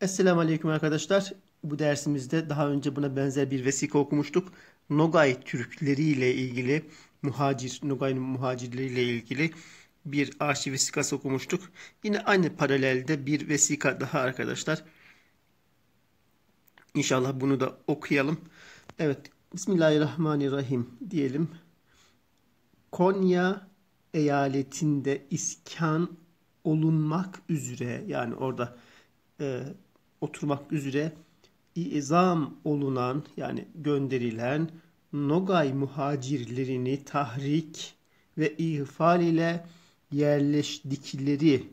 Esselamu Aleyküm arkadaşlar. Bu dersimizde daha önce buna benzer bir vesika okumuştuk. Nogay Türkleri ile ilgili, muhacir, Nogay muhacirleri ile ilgili bir arşiv vesikası okumuştuk. Yine aynı paralelde bir vesika daha arkadaşlar. İnşallah bunu da okuyalım. Evet, Bismillahirrahmanirrahim diyelim. Konya eyaletinde iskan olunmak üzere yani orada e, oturmak üzere izam olunan yani gönderilen Nogay muhacirlerini tahrik ve ihfal ile yerleştikleri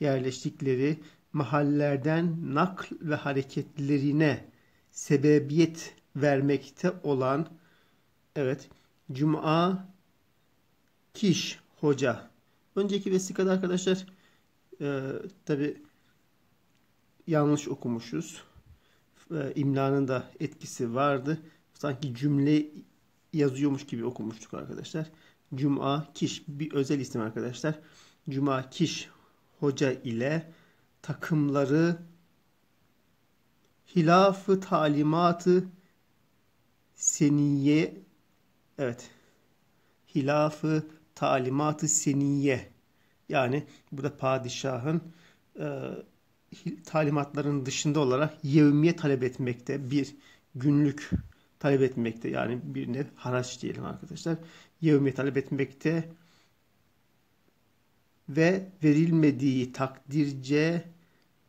yerleştikleri mahallerden nakl ve hareketlerine sebebiyet vermekte olan evet Cuma Kiş Hoca. Önceki vesikada arkadaşlar e, tabi yanlış okumuşuz. E, imlanın da etkisi vardı. Sanki cümle yazıyormuş gibi okumuştuk arkadaşlar. Cuma Kiş bir özel isim arkadaşlar. Cuma Kiş hoca ile takımları hilafı talimatı seniye evet hilafı talimatı seniye yani burada padişahın e, talimatların dışında olarak yevmiye talep etmekte bir günlük talep etmekte yani bir ne haraç diyelim arkadaşlar yevmiye talep etmekte ve verilmediği takdirce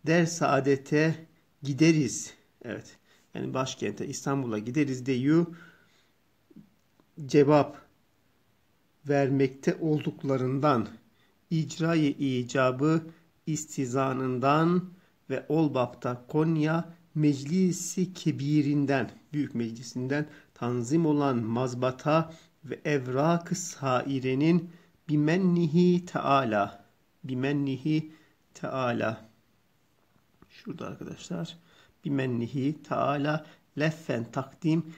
der saadete gideriz. Evet. Yani başkente İstanbul'a gideriz deyu cevap vermekte olduklarından icrayı icabı istizanından ve Olbap'ta Konya Meclisi Kebirinden, Büyük Meclisinden tanzim olan mazbata ve evrak-ı sairenin bimennihi teala bimennihi teala. Şurada arkadaşlar bimennihi teala leffen takdim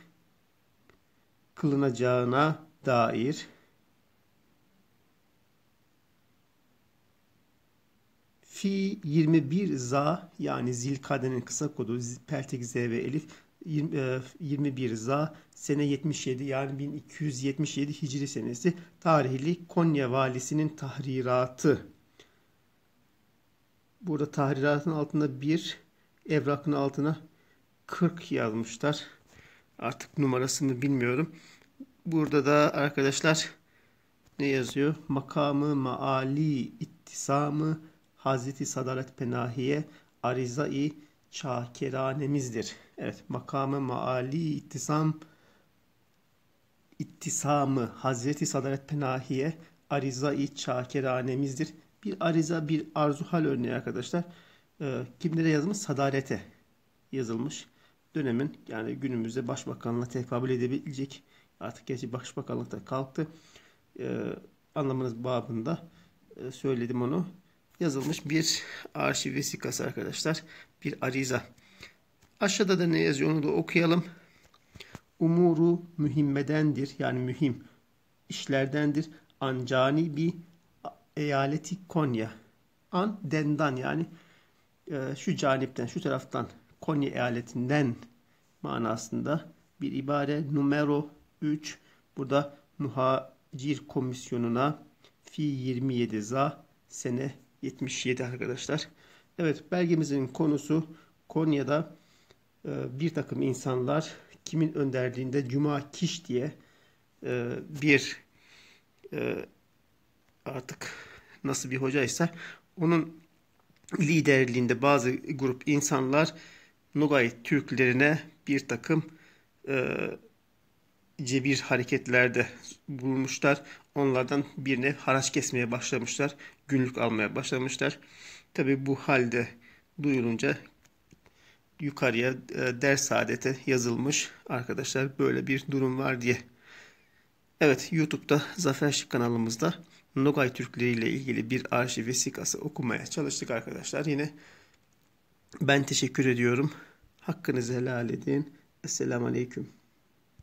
kılınacağına dair Fi 21 za yani zilkadenin kısa kodu peltek z ve elif 21 e, za sene 77 yani 1277 hicri senesi tarihli Konya valisinin tahriratı. Burada tahriratın altında bir evrakın altına 40 yazmışlar. Artık numarasını bilmiyorum. Burada da arkadaşlar ne yazıyor? Makamı maali ittisamı Hazreti Sadaret Penahiye Arizai Çakeranemizdir. Evet makamı maali ittisam ittisamı Hazreti Sadaret Penahiye Arizai Çakeranemizdir. Bir ariza bir arzu hal örneği arkadaşlar. Ee, kimlere yazılmış? Sadarete yazılmış. Dönemin yani günümüzde başbakanla tekabül edebilecek artık gerçi başbakanlıkta kalktı. Ee, anlamınız babında e, söyledim onu yazılmış bir arşiv vesikası arkadaşlar. Bir ariza. Aşağıda da ne yazıyor onu da okuyalım. Umuru mühimmedendir yani mühim işlerdendir. Ancani bir eyaleti Konya. An dendan yani e, şu canipten şu taraftan Konya eyaletinden manasında bir ibare numero 3 burada muhacir komisyonuna fi 27 za sene 77 arkadaşlar. Evet belgemizin konusu Konya'da e, bir takım insanlar kimin önderliğinde Cuma Kiş diye e, bir e, artık nasıl bir hocaysa onun liderliğinde bazı grup insanlar Nogay Türklerine bir takım e, cebir hareketlerde bulunmuşlar. Onlardan birine haraç kesmeye başlamışlar. Günlük almaya başlamışlar. Tabi bu halde duyulunca yukarıya e, ders saadete yazılmış arkadaşlar böyle bir durum var diye. Evet YouTube'da Zafer Şık kanalımızda Nogay Türkleri ile ilgili bir arşiv vesikası okumaya çalıştık arkadaşlar. Yine ben teşekkür ediyorum. Hakkınızı helal edin. Esselamu Aleyküm.